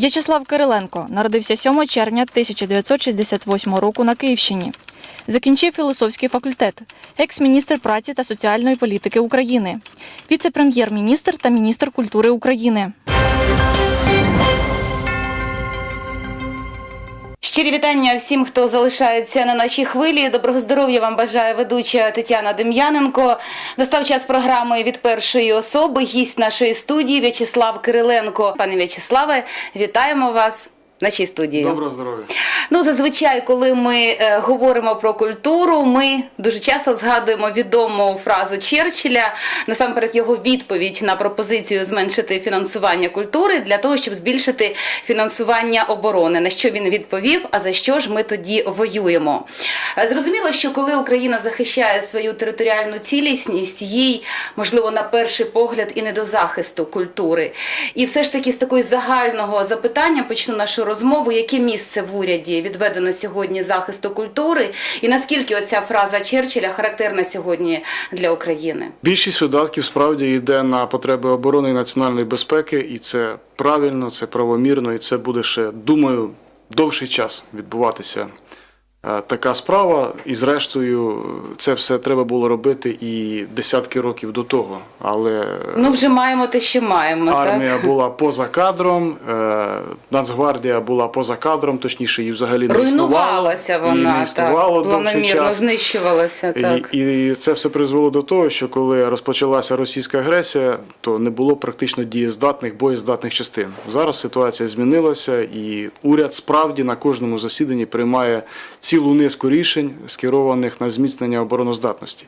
В'ячеслав Кириленко народився 7 червня 1968 року на Київщині. Закінчив філософський факультет, екс-міністр праці та соціальної політики України, віце-прем'єр-міністр та міністр культури України. Щирі вітання всім, хто залишається на нашій хвилі. Доброго здоров'я вам бажає ведуча Тетяна Дем'яненко. Настав час програми від першої особи. Гість нашої студії В'ячеслав Кириленко. Пане В'ячеславе, вітаємо вас нашій студії. Доброго здоров'я. Ну, зазвичай, коли ми е, говоримо про культуру, ми дуже часто згадуємо відому фразу Черчилля, насамперед його відповідь на пропозицію зменшити фінансування культури для того, щоб збільшити фінансування оборони. На що він відповів? А за що ж ми тоді воюємо? Е, Зрозуміло, що коли Україна захищає свою територіальну цілісність, їй можливо на перший погляд і не до захисту культури. І все ж таки з такої загального запитання почну нашу розмову, яке місце в уряді відведено сьогодні захисту культури, і наскільки оця фраза Черчилля характерна сьогодні для України? Більшість видатків справді йде на потреби оборони і національної безпеки, і це правильно, це правомірно, і це буде ще, думаю, довший час відбуватися. Е, Така справа, і зрештою, це все треба було робити і десятки років до того. Але Ну вже маємо те, що маємо. армія так? була поза кадром, е, Нацгвардія була поза кадром, точніше, її взагалі не. Руйнувалася вона не так, планомірно час. знищувалася. Так. І, і це все призвело до того, що коли розпочалася російська агресія, то не було практично дієздатних, боєздатних частин. Зараз ситуація змінилася, і уряд справді на кожному засіданні приймає цілу низку рішень, скерованих на зміцнення обороноздатності.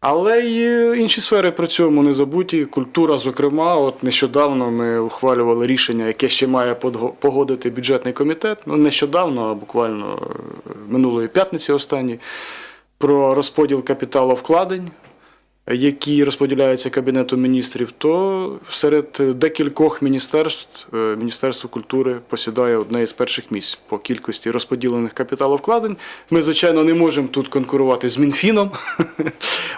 Але й інші сфери при цьому не забуті. Культура, зокрема, от нещодавно ми ухвалювали рішення, яке ще має погодити бюджетний комітет. Ну нещодавно, а буквально е, минулої п'ятниці останній, про розподіл капіталу вкладень, які розподіляються Кабінетом міністрів, то серед декількох міністерств е, Міністерство культури посідає одне із перших місць по кількості розподілених капіталовкладень. Ми, звичайно, не можемо тут конкурувати з Мінфіном,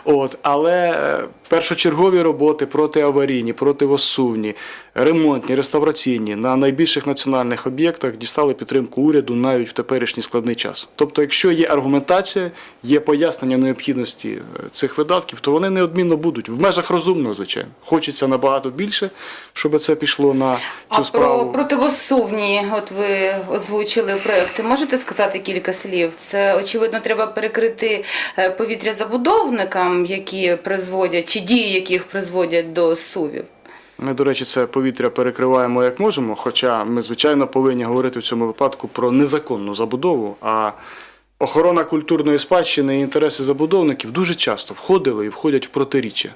але е, першочергові роботи протиаварійні, противосувні, ремонтні, реставраційні на найбільших національних об'єктах дістали підтримку уряду навіть в теперішній складний час. Тобто, якщо є аргументація, є пояснення необхідності е, цих видатків, то вони неодмінно будуть в межах розумного, звичайно. Хочеться набагато більше, щоб це пішло на цю А справу. про противосувні, от ви озвучили проекти. Можете сказати кілька слів? Це очевидно треба перекрити е, повітря забудовникам, які призводять, чи дії яких призводять до сувів. Ми, до речі, це повітря перекриваємо як можемо, хоча ми, звичайно, повинні говорити в цьому випадку про незаконну забудову. А охорона культурної спадщини і інтереси забудовників дуже часто входили і входять в протиріччя.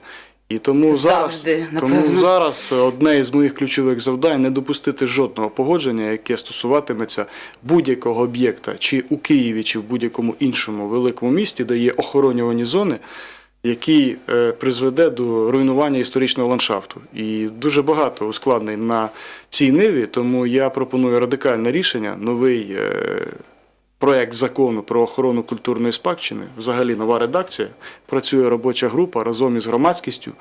І тому Завжди, зараз, тому зараз одне із моїх ключових завдань не допустити жодного погодження, яке стосуватиметься будь-якого об'єкта, чи у Києві, чи в будь-якому іншому великому місті, де є охоронювані зони, який е, призведе до руйнування історичного ландшафту. І дуже багато ускладнень на цій ниві, тому я пропоную радикальне рішення, новий е, проект закону про охорону культурної спадщини, взагалі нова редакція. Працює робоча група разом із громадськістю,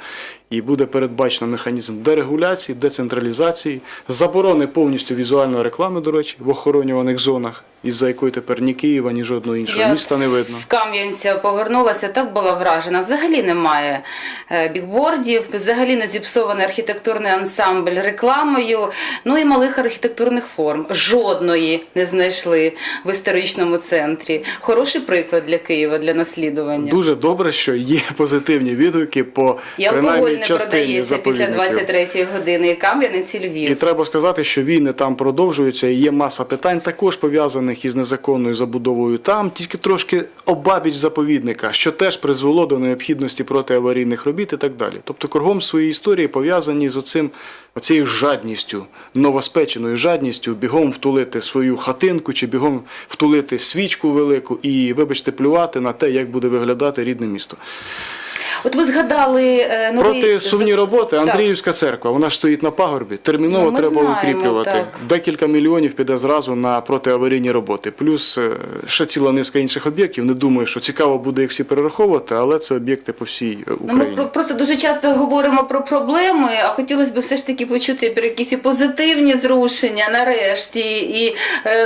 і буде передбачено механізм дерегуляції, децентралізації, заборони повністю візуальної реклами, до речі, в охоронюваних зонах, із-за якої тепер ні Києва, ні жодного іншого Я міста не видно. з Кам'янця повернулася, так була вражена. Взагалі немає е, бікбордів, взагалі не зіпсований архітектурний ансамбль рекламою, ну і малих архітектурних форм. Жодної не знайшли в історичному центрі. Хороший приклад для Києва, для наслідування. Дуже добре, що є позитивні відгуки по І алкоголь принаймні не частині продається після заповідників. 23-ї години. І Кам'янець, і Львів. І треба сказати, що війни там продовжуються, і є маса питань також пов'язаних із незаконною забудовою там, тільки трошки обабіч заповідника, що теж призвело до необхідності протиаварійних робіт і так далі. Тобто кругом свої історії пов'язані з оцим, оцією жадністю, новоспеченою жадністю, бігом втулити свою хатинку чи бігом втулити свічку велику і, вибачте, плювати на те, як буде виглядати рідне місто. От ви згадали е, новий Проти сумні роботи Андріївська церква, вона ж стоїть на пагорбі. Терміново Ну, треба знаємо, укріплювати. так. Декілька мільйонів піде зразу на протиаварійні роботи. Плюс е, ще ціла низка інших об'єктів. Не думаю, що цікаво буде їх всі перераховувати, але це об'єкти по всій е, Ну, ми просто дуже часто говоримо про проблеми, а хотілося б все ж таки почути про якісь і позитивні зрушення нарешті. І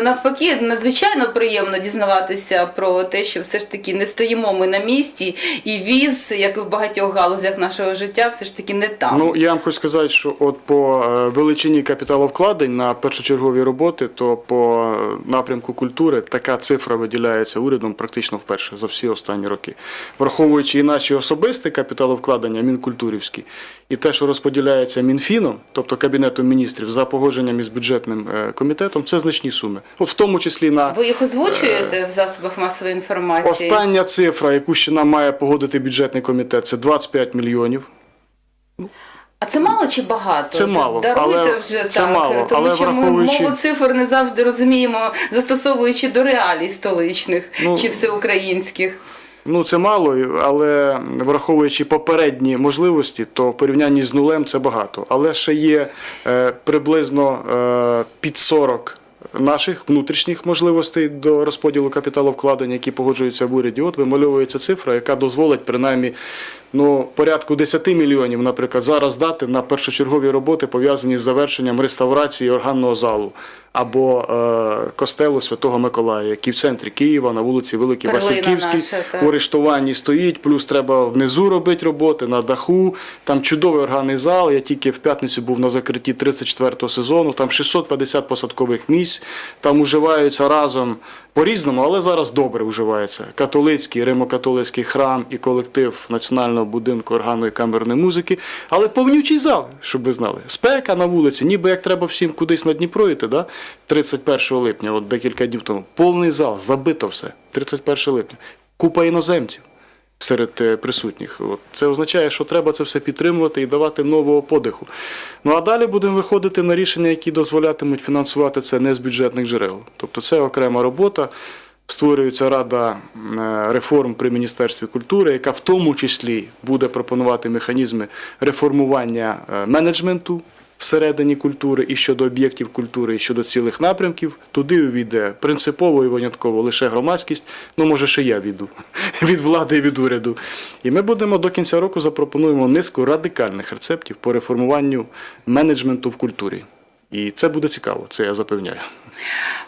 навпаки, надзвичайно приємно дізнаватися про те, що все ж таки не стоїмо ми на місці, і віз, як в багатьох галузях нашого життя, все ж таки не там. Ну я вам хочу сказати, що от по е, величині капіталовкладень на першочергові роботи, то по е, напрямку культури така цифра виділяється урядом практично вперше за всі останні роки, враховуючи і наші особисті капіталовкладення, мінкультурівські, і те, що розподіляється Мінфіном, тобто Кабінетом міністрів, за погодженням із бюджетним е, комітетом, це значні суми. От в тому числі на Ви їх озвучуєте в засобах масової інформації? остання цифра, яку ще нам має погодити бюджетний комітет, це 25 мільйонів. А це мало чи багато? Це мало, Даруйте але вже це так, мало, тому але що враховуючи- ми мову цифр не завжди розуміємо, застосовуючи до реалій столичних Ну, чи всеукраїнських. Ну, це мало, але враховуючи попередні можливості, то в порівнянні з нулем це багато. Але ще є е, приблизно е, під 40 наших внутрішніх можливостей до розподілу капіталовкладень, які погоджуються в уряді. От вимальовується цифра, яка дозволить принаймні ну, порядку 10 мільйонів, наприклад, зараз дати на першочергові роботи, пов'язані з завершенням реставрації органного залу або е, костелу Святого Миколая, який в центрі Києва на вулиці Великій Васильківській у арештуванні стоїть, плюс треба внизу робити роботи, на даху. Там чудовий органний зал. Я тільки в п'ятницю був на закритті 34-го сезону. Там 650 посадкових місць. Там уживаються разом по-різному, але зараз добре вживається. Католицький, римокатолицький храм і колектив Національного будинку органної камерної музики. Але повнючий зал, щоб ви знали. Спека на вулиці, ніби як треба всім кудись на Дніпро йти, да? 31 липня, от декілька днів тому. Повний зал, забито все. 31 липня. Купа іноземців серед е, присутніх. От. Це означає, що треба це все підтримувати і давати нового подиху. Ну а далі будемо виходити на рішення, які дозволятимуть фінансувати це не з бюджетних джерел. Тобто це окрема робота. Створюється рада е, реформ при Міністерстві культури, яка в тому числі буде пропонувати механізми реформування е, менеджменту всередині культури і щодо об'єктів культури, і щодо цілих напрямків. Туди увійде принципово і винятково лише громадськість. Ну, може, ще я віду від влади і від уряду. І ми будемо до кінця року запропонуємо низку радикальних рецептів по реформуванню менеджменту в культурі. І це буде цікаво, це я запевняю.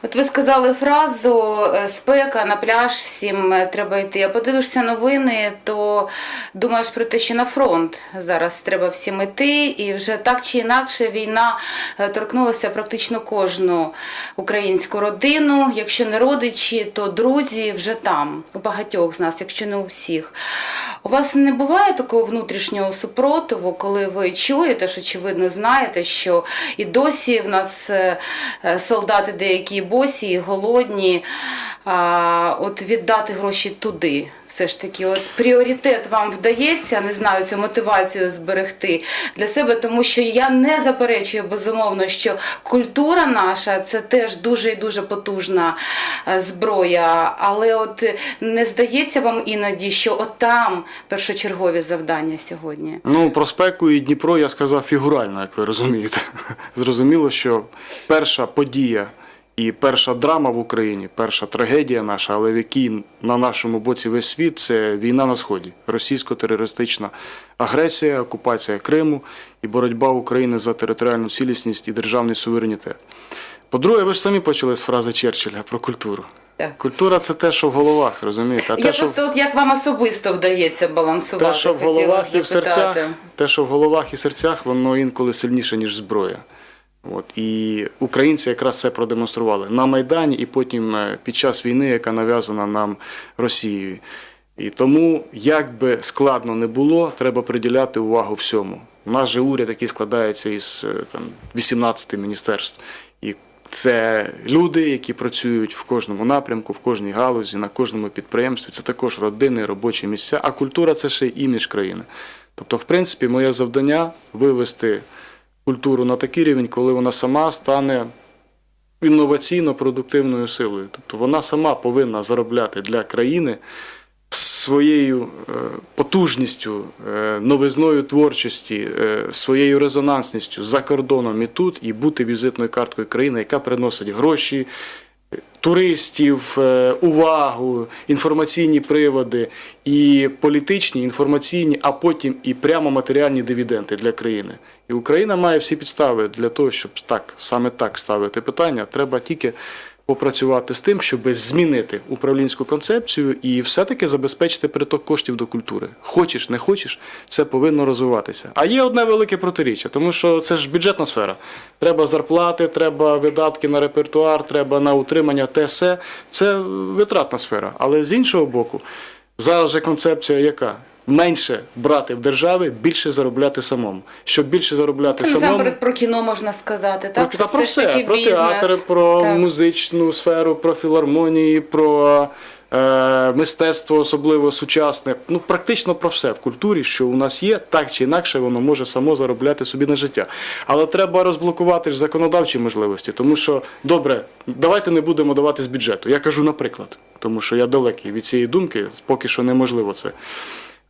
От ви сказали фразу е, спека на пляж, всім е, треба йти. А подивишся новини, то думаєш про те, що на фронт зараз треба всім йти, і вже так чи інакше війна е, торкнулася практично кожну українську родину. Якщо не родичі, то друзі вже там, у багатьох з нас, якщо не у всіх. У вас не буває такого внутрішнього супротиву, коли ви чуєте, що очевидно знаєте, що і досі в нас е, е, солдати деякі босі, голодні. От віддати гроші туди. Все ж таки, от пріоритет вам вдається, не знаю, цю мотивацію зберегти для себе, тому що я не заперечую безумовно, що культура наша це теж дуже і дуже потужна е, зброя. Але от не здається вам іноді, що отам першочергові завдання сьогодні. Ну, про спеку і Дніпро я сказав фігурально, як ви розумієте. Зрозуміло, що перша подія і перша драма в Україні, перша трагедія наша, але в якій на нашому боці весь світ це війна на сході, російсько-терористична агресія, окупація Криму і боротьба України за територіальну цілісність і державний суверенітет. По-друге, ви ж самі почали з фрази Черчилля про культуру. Так. Культура це те, що в головах, розумієте? А Я те, що... просто от як вам особисто вдається балансувати? Те, що в головах і в серцях, те, що в головах і серцях, воно інколи сильніше, ніж зброя. От. І українці якраз це продемонстрували на Майдані і потім е, під час війни, яка нав'язана нам Росією. І тому, як би складно не було, треба приділяти увагу всьому. У нас же уряд, який складається із е, там, 18 міністерств. І це люди, які працюють в кожному напрямку, в кожній галузі, на кожному підприємстві. Це також родини, робочі місця. А культура це ще й імідж країни. Тобто, в принципі, моє завдання вивести культуру на такий рівень, коли вона сама стане інноваційно продуктивною силою. Тобто вона сама повинна заробляти для країни своєю е, потужністю, е, новизною творчості, е, своєю резонансністю за кордоном і тут, і бути візитною карткою країни, яка приносить гроші, туристів, е, увагу, інформаційні приводи, і політичні, інформаційні, а потім і прямо матеріальні дивіденди для країни. І Україна має всі підстави для того, щоб так, саме так ставити питання. Треба тільки попрацювати з тим, щоб змінити управлінську концепцію і все-таки забезпечити приток коштів до культури. Хочеш, не хочеш, це повинно розвиватися. А є одне велике протиріччя, тому що це ж бюджетна сфера. Треба зарплати, треба видатки на репертуар, треба на утримання те все. Це витратна сфера. Але з іншого боку, зараз же концепція яка? Менше брати в держави, більше заробляти самому. Щоб більше заробляти Це самому. про кіно можна сказати, так? Про, та Це про все все, про театр, про Так. музичну сферу, про філармонії, про е, мистецтво, особливо сучасне. Ну, практично про все в культурі, що у нас є, так чи інакше воно може само заробляти собі на життя. Але треба розблокувати ж законодавчі можливості, тому що добре, давайте не будемо давати з бюджету. Я кажу наприклад, тому що я далекий від цієї думки, поки що неможливо це.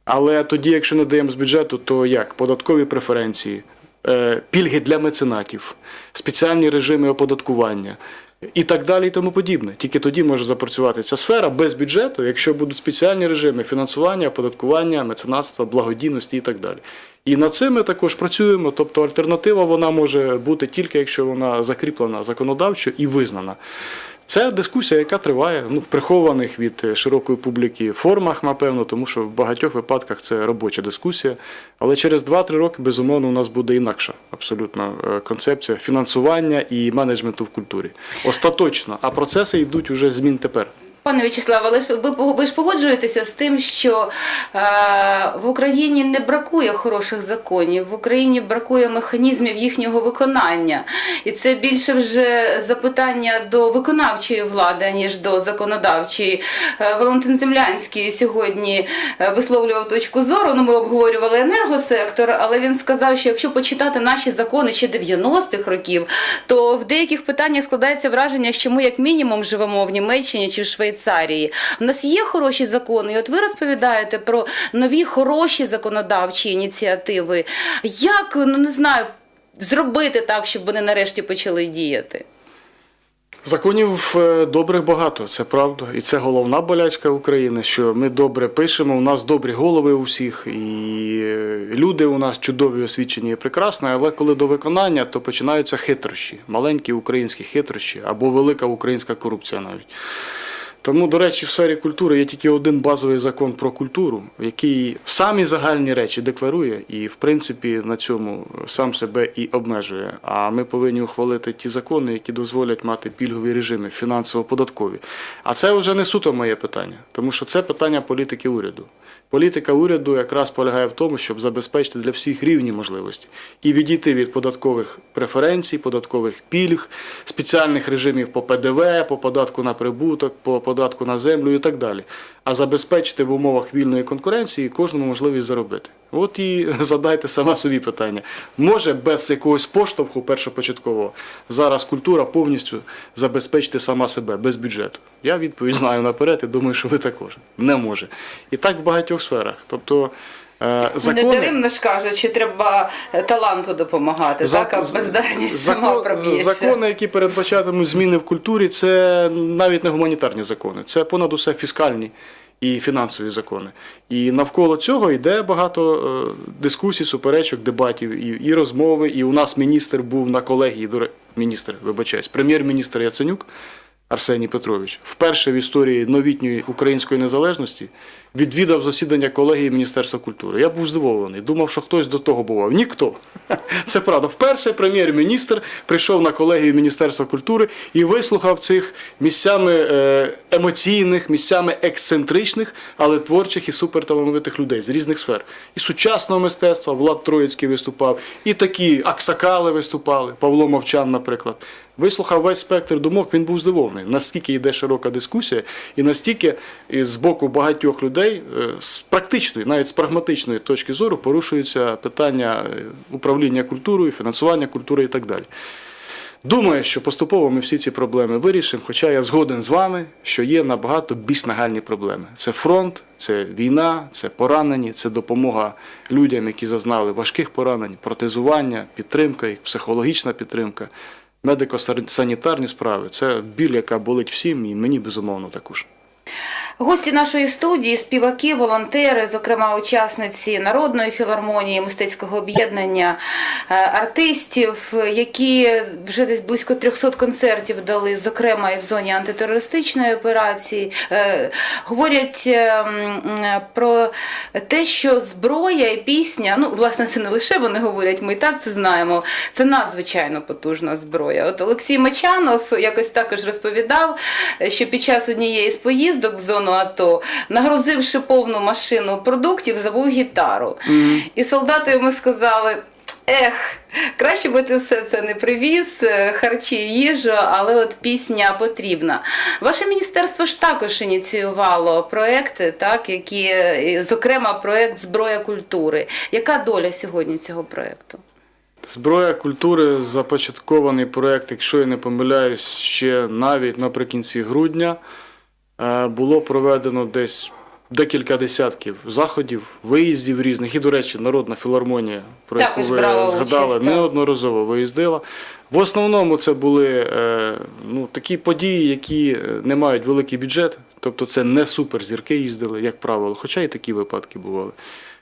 Але тоді, якщо не даємо з бюджету, то як? Податкові преференції, е, пільги для меценатів, спеціальні режими оподаткування і так далі, і тому подібне. Тільки тоді може запрацювати ця сфера без бюджету, якщо будуть спеціальні режими фінансування, оподаткування, меценатства, благодійності і так далі. І над цим ми також працюємо. Тобто альтернатива вона може бути тільки якщо вона закріплена законодавчо і визнана. Це дискусія, яка триває ну, в прихованих від е, широкої публіки формах, напевно, тому що в багатьох випадках це робоча дискусія. Але через 2-3 роки, безумовно, у нас буде інакша абсолютно е, концепція фінансування і менеджменту в культурі. Остаточно. А процеси йдуть уже змін тепер. Пане В'ячеславе, але ж ви, ви ж погоджуєтеся з тим, що е, в Україні не бракує хороших законів, в Україні бракує механізмів їхнього виконання. І це більше вже запитання до виконавчої влади, ніж до законодавчої. Е, Валентин Землянський сьогодні е, висловлював точку зору. Ну, ми обговорювали енергосектор, але він сказав, що якщо почитати наші закони ще 90-х років, то в деяких питаннях складається враження, що ми як мінімум живемо в Німеччині чи в Швейцарії. У нас є хороші закони, і от ви розповідаєте про нові хороші законодавчі ініціативи. Як ну не знаю. Зробити так, щоб вони нарешті почали діяти. Законів е, добрих багато, це правда. І це головна болячка України, що ми добре пишемо, у нас добрі голови у всіх, і е, люди у нас чудові, освічені і прекрасні, але коли до виконання, то починаються хитрощі, маленькі українські хитрощі або велика українська корупція навіть. Тому, до речі, в сфері культури є тільки один базовий закон про культуру, який самі загальні речі декларує і, в принципі, на цьому сам себе і обмежує. А ми повинні ухвалити ті закони, які дозволять мати пільгові режими, фінансово-податкові. А це вже не суто моє питання, тому що це питання політики уряду. Політика уряду якраз полягає в тому, щоб забезпечити для всіх рівні можливості і відійти від податкових преференцій, податкових пільг, спеціальних режимів по ПДВ, по податку на прибуток, по податку на землю і так далі. А забезпечити в умовах вільної конкуренції кожному можливість заробити. От і задайте сама собі питання. Може без якогось поштовху першопочаткового зараз культура повністю забезпечити сама себе без бюджету? Я відповідь знаю наперед і думаю, що ви також. Не може. І так в багатьох сферах. Тобто закони... Не даремно ж кажуть, що треба е, таланту допомагати, Зак- так, а бездарність сама проб'ється. Закони, які передбачатимуть зміни в культурі, це навіть не гуманітарні закони, це понад усе фіскальні і фінансові закони. І навколо цього йде багато е, дискусій, суперечок, дебатів і, і розмови. І у нас міністр був на колегії, до міністр, вибачаюсь, прем'єр-міністр Яценюк. Арсеній Петрович вперше в історії новітньої української незалежності відвідав засідання колегії Міністерства культури. Я був здивований. Думав, що хтось до того бував. Ніхто. Це правда. Вперше прем'єр-міністр прийшов на колегію Міністерства культури і вислухав цих місцями е, емоційних, місцями ексцентричних, але творчих і суперталановитих людей з різних сфер. І сучасного мистецтва, Влад Троїцький виступав, і такі аксакали виступали, Павло Мовчан, наприклад. Вислухав весь спектр думок, він був здивований, наскільки йде широка дискусія, і настільки з боку багатьох людей е, з практичної, навіть з прагматичної точки зору, порушуються питання е, управління культурою, фінансування культури і так далі. Думаю, що поступово ми всі ці проблеми вирішимо. Хоча я згоден з вами, що є набагато більш нагальні проблеми. Це фронт, це війна, це поранені, це допомога людям, які зазнали важких поранень, протезування, підтримка їх, психологічна підтримка, медико-санітарні справи. Це біль, яка болить всім, і мені безумовно також. Гості нашої студії, співаки, волонтери, зокрема учасниці народної філармонії, мистецького об'єднання е, артистів, які вже десь близько 300 концертів дали, зокрема і в зоні антитерористичної операції, е, говорять е, про те, що зброя і пісня, ну власне, це не лише вони говорять, ми і так це знаємо. Це надзвичайно потужна зброя. От Олексій Мачанов якось також розповідав, що під час однієї з поїздок в зону АТО, нагрузивши повну машину продуктів, забув гітару. І солдати йому сказали. Ех, краще би ти все це не привіз, е, харчі, їжу, але от пісня потрібна. Ваше міністерство ж також ініціювало проекти, так, які, е, зокрема, проект Зброя культури. Яка доля сьогодні цього проекту? Зброя культури започаткований проєкт, якщо я не помиляюсь, ще навіть наприкінці грудня було проведено десь декілька десятків заходів, виїздів різних. І, до речі, Народна філармонія, про яку ви згадали, участь, неодноразово виїздила. В основному це були е, ну, такі події, які е, не мають великий бюджет, тобто це не суперзірки їздили, як правило, хоча і такі випадки бували.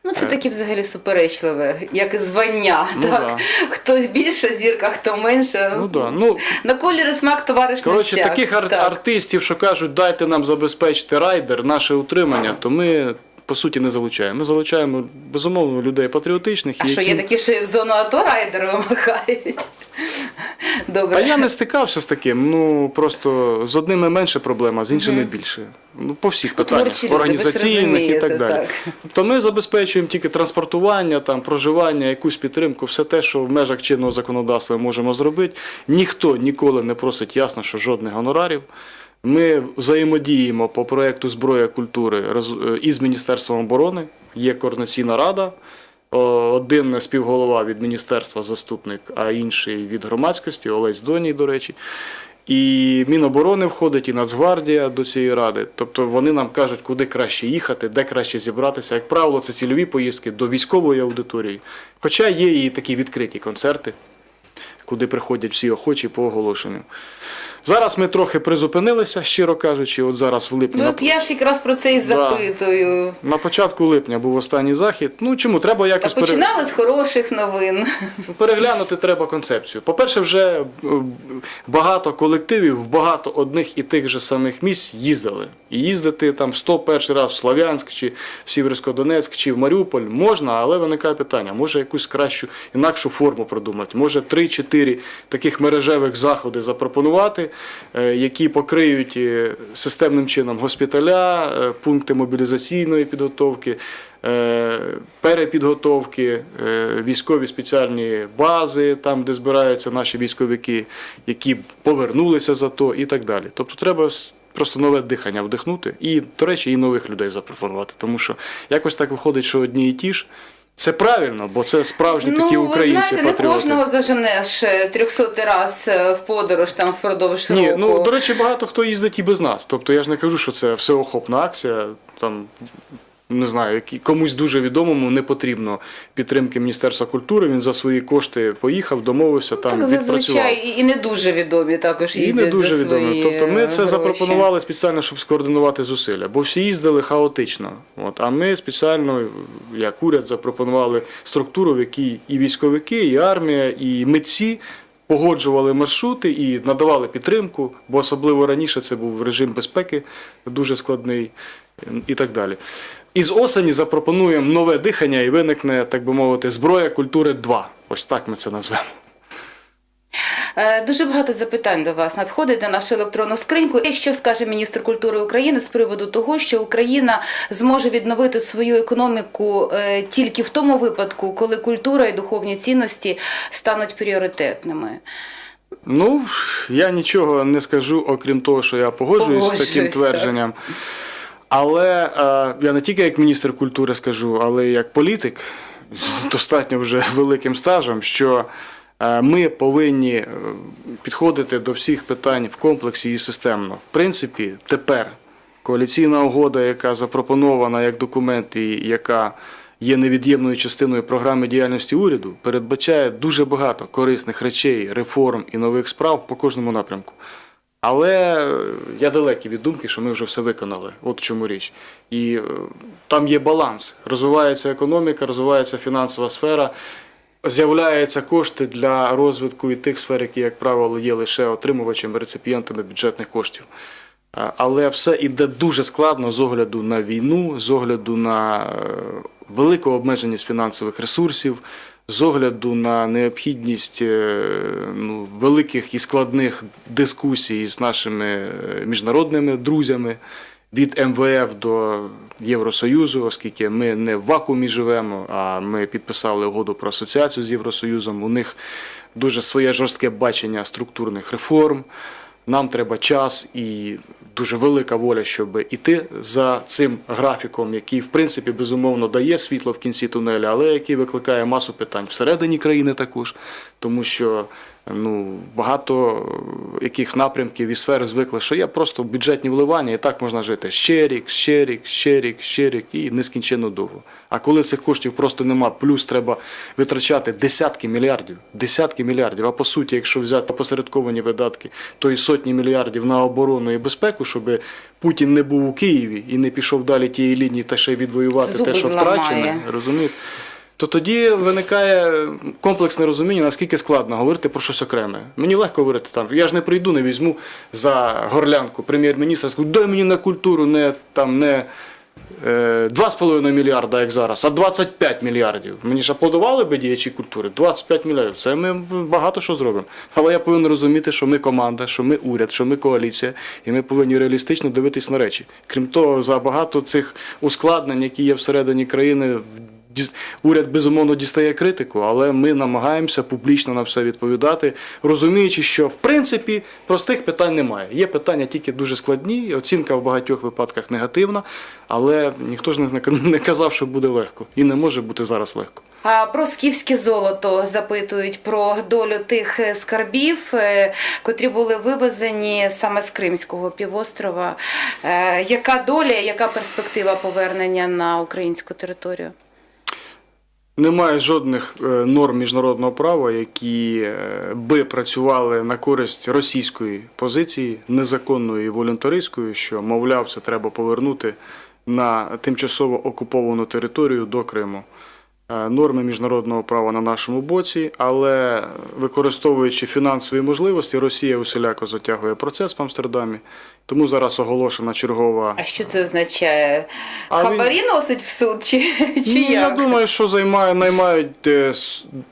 Ну, це таке взагалі суперечливе, як і звання. Ну, так? да. Хто більша зірка, хто менше. Ну, да. ну, На колір і смак товариш Коротше, всяк. таких ар- Так. артистів, що кажуть, дайте нам забезпечити райдер, наше утримання, то ми по суті не залучаємо. Ми залучаємо безумовно людей патріотичних. А що є такі, що в зону АТО райдери вимагають? Добре. А я не стикався з таким. Ну просто з одними менше проблем, а з іншими більше. Ну по всіх питаннях творчі люди, організаційних і так далі. так. Тобто ми забезпечуємо тільки транспортування, там проживання, якусь підтримку, все те, що в межах чинного законодавства ми можемо зробити. Ніхто ніколи не просить ясно, що жодних гонорарів. Ми взаємодіємо по проекту Зброя культури е, із Міністерством оборони. Є координаційна рада. О, Один співголова від міністерства, заступник, а інший від громадськості, Олесь Доній, до речі. І Міноборони входить, і Нацгвардія до цієї ради. Тобто вони нам кажуть, куди краще їхати, де краще зібратися. Як правило, це цільові поїздки до військової аудиторії. Хоча є і такі відкриті концерти, куди приходять всі охочі по оголошенню. Зараз ми трохи призупинилися, щиро кажучи, от зараз в липні. Ну, от я ж якраз про це і Да. запитую. На початку липня був останній захід. Ну чому треба якось пере- починали з хороших новин. переглянути треба концепцію. По-перше, вже е, багато колективів в багато одних і тих же самих місць їздили. І їздити там в 101 раз в Слов'янськ, чи в Сіверсько-Донецьк, чи в Маріуполь можна, але виникає питання: може якусь кращу інакшу форму продумати, може 3-4 таких мережевих заходи запропонувати, які покриють е, системним чином госпіталя, е, пункти мобілізаційної підготовки. е, Перепідготовки, е, військові спеціальні бази, там, де збираються наші військовики, які повернулися за то, і так далі. Тобто треба просто нове дихання вдихнути і, до речі, і нових людей запропонувати. Тому що якось так виходить, що одні і ті ж. Це правильно, бо це справжні такі ну, ви українці знаєте, не кожного заженеш е, 300 раз е, в подорож там впродовж Ні, року. ну до речі, багато хто їздить і без нас. Тобто я ж не кажу, що це всеохопна акція. Там не знаю, які комусь дуже відомому не потрібно підтримки Міністерства культури. Він за свої кошти поїхав, домовився, там так зазвичай і- і не дуже відомі також І їздять не дуже за свої Тобто ми е, це гроші. запропонували спеціально, щоб скоординувати зусилля, бо всі їздили хаотично. От, а ми спеціально, як уряд, запропонували структуру, в якій і військовики, і армія, і митці. Погоджували маршрути і надавали підтримку, бо особливо раніше це був режим безпеки дуже складний і так далі. Із осені запропонуємо нове дихання і виникне, так би мовити, зброя культури 2. Ось так ми це назвемо. Е, Дуже багато запитань до вас надходить на нашу електронну скриньку. І що скаже міністр культури України з приводу того, що Україна зможе відновити свою економіку е, тільки в тому випадку, коли культура і духовні цінності стануть пріоритетними. Ну, я нічого не скажу, окрім того, що я погоджуюсь з таким твердженням. Але е, я не тільки як міністр культури скажу, але й як політик з достатньо вже великим стажем, що Е, Ми повинні е, підходити до всіх питань в комплексі і системно. В принципі, тепер коаліційна угода, яка запропонована як документ і яка є невід'ємною частиною програми діяльності уряду, передбачає дуже багато корисних речей, реформ і нових справ по кожному напрямку. Але я далекий від думки, що ми вже все виконали. От в чому річ. І е, там є баланс. Розвивається економіка, розвивається фінансова сфера, з'являються кошти для розвитку і тих сфер, які, як правило, є лише отримувачами, реципієнтами бюджетних коштів. Е, Але все іде дуже складно з огляду на війну, з огляду на е, велику обмеженість фінансових ресурсів, з огляду на необхідність е, ну, великих і складних дискусій з нашими е, міжнародними друзями від МВФ до Євросоюзу, оскільки ми не в вакуумі живемо, а ми підписали угоду про асоціацію з Євросоюзом. У них дуже своє жорстке бачення структурних реформ. Нам треба час і дуже велика воля, щоб іти за цим графіком, який в принципі безумовно дає світло в кінці тунеля, але який викликає масу питань всередині країни також, тому що ну багато яких напрямків і сфер звикли, що є просто бюджетні вливання, і так можна жити ще рік, ще рік, ще рік, ще рік і нескінченно довго. А коли цих коштів просто нема, плюс треба витрачати десятки мільярдів, десятки мільярдів. А по суті, якщо взяти посередковані видатки, то і сотні мільярдів на оборону і безпеку, щоб Путін не був у Києві і не пішов далі тієї лінії, та ще й відвоювати Зуби те, що зламає. втрачене, розумієте? То тоді виникає комплексне розуміння, наскільки складно говорити про щось окреме. Мені легко говорити там. Я ж не прийду, не візьму за горлянку прем'єр-міністра, скажу, дай мені на культуру не там не е, 2,5 мільярда, як зараз, а 25 мільярдів. Мені ж аплодували би діячі культури. 25 мільярдів. Це ми багато що зробимо. Але я повинен розуміти, що ми команда, що ми уряд, що ми коаліція, і ми повинні реалістично дивитись на речі. Крім того, за багато цих ускладнень, які є всередині країни. Уряд безумовно дістає критику, але ми намагаємося публічно на все відповідати, розуміючи, що в принципі простих питань немає. Є питання тільки дуже складні, оцінка в багатьох випадках негативна, але ніхто ж не- не казав, що буде легко, і не може бути зараз легко. А про скіфське золото запитують про долю тих е, скарбів, е, котрі були вивезені саме з Кримського півострова. Е, Яка доля, яка перспектива повернення на українську територію? Немає жодних е, норм міжнародного права, які е, би працювали на користь російської позиції, незаконної волюнтаристської, що, мовляв, це треба повернути на тимчасово окуповану територію до Криму. Е, Норми міжнародного права на нашому боці, але використовуючи фінансові можливості, Росія усіляко затягує процес в Амстердамі. Тому зараз оголошена чергова А що це означає? А Хабарі носить в суд чи, чи Ну, Я як? думаю, що займає, наймають е,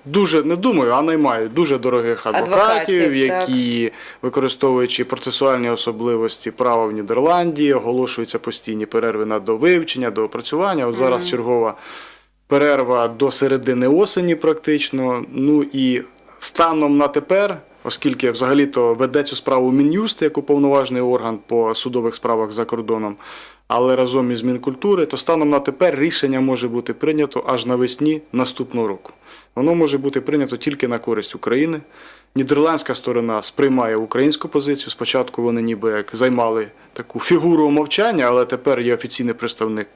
дуже, не думаю, а наймають дуже дорогих адвокатів, Адвокатів, які, використовуючи процесуальні особливості права в Нідерланді, оголошуються постійні перерви на довивчення, до опрацювання. От зараз чергова перерва до середини осені, практично. Ну і станом на тепер. Оскільки взагалі-то веде цю справу Мін'юст як уповноважений орган по судових справах за кордоном, але разом із Мінкультури, то станом на тепер рішення може бути прийнято аж навесні наступного року. Воно може бути прийнято тільки на користь України. Нідерландська сторона сприймає українську позицію. Спочатку вони ніби як займали таку фігуру мовчання, але тепер є офіційний представник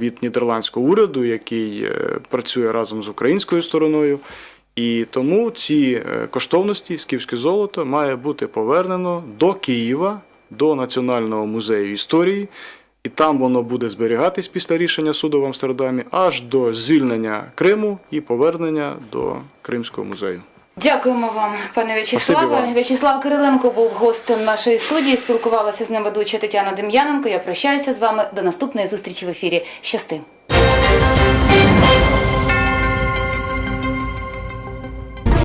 від нідерландського уряду, який е, працює разом з українською стороною. І тому ці е, коштовності, скіфське золото, має бути повернено до Києва, до Національного музею історії, і там воно буде зберігатись після рішення суду в Амстердамі аж до звільнення Криму і повернення до Кримського музею. Дякуємо вам, пане В'ячеславе. В'ячеслав Кириленко був гостем нашої студії. Спілкувалася з ним ведуча Тетяна Дем'яненко. Я прощаюся з вами до наступної зустрічі в ефірі. Щасти!